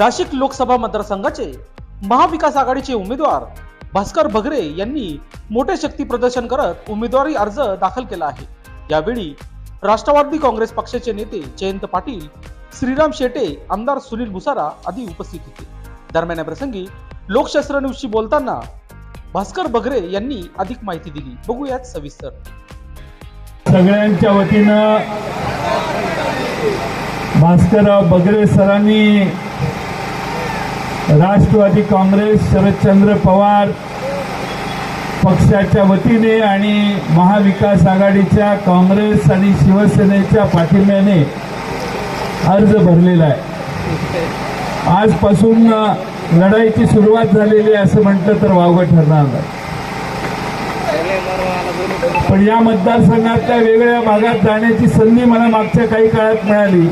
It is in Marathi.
नाशिक लोकसभा मतदारसंघाचे महाविकास आघाडीचे उमेदवार भास्कर भगरे यांनी मोठे शक्ती प्रदर्शन करत उमेदवारी अर्ज दाखल केला आहे. यावेळी राष्ट्रवादी काँग्रेस पक्षाचे नेते जयंत पाटील श्रीराम शेटे आमदार सुनील भुसारा आदी उपस्थित होते. दरम्यान या प्रसंगी लोकशास्त्र न्यूजशी बोलताना भास्कर बगरे यांनी अधिक माहिती दिली. बघूयात सविस्तर. सगळ्यांच्या वतीनं भास्कर बगरे सरांनी राष्ट्रवादी काँग्रेस शरदचंद्र पवार पक्षाच्या वतीने आणि महाविकास आघाडीच्या काँग्रेस आणि शिवसेनेच्या पाठिंब्याने अर्ज भरलेला आहे. आजपासून लढाईची सुरुवात झालेली आहे असं म्हटलं तर वावगं ठरणार नाही. पण या मतदारसंघातल्या वेगळ्या भागात जाण्याची संधी मला मागच्या काही काळात मिळाली.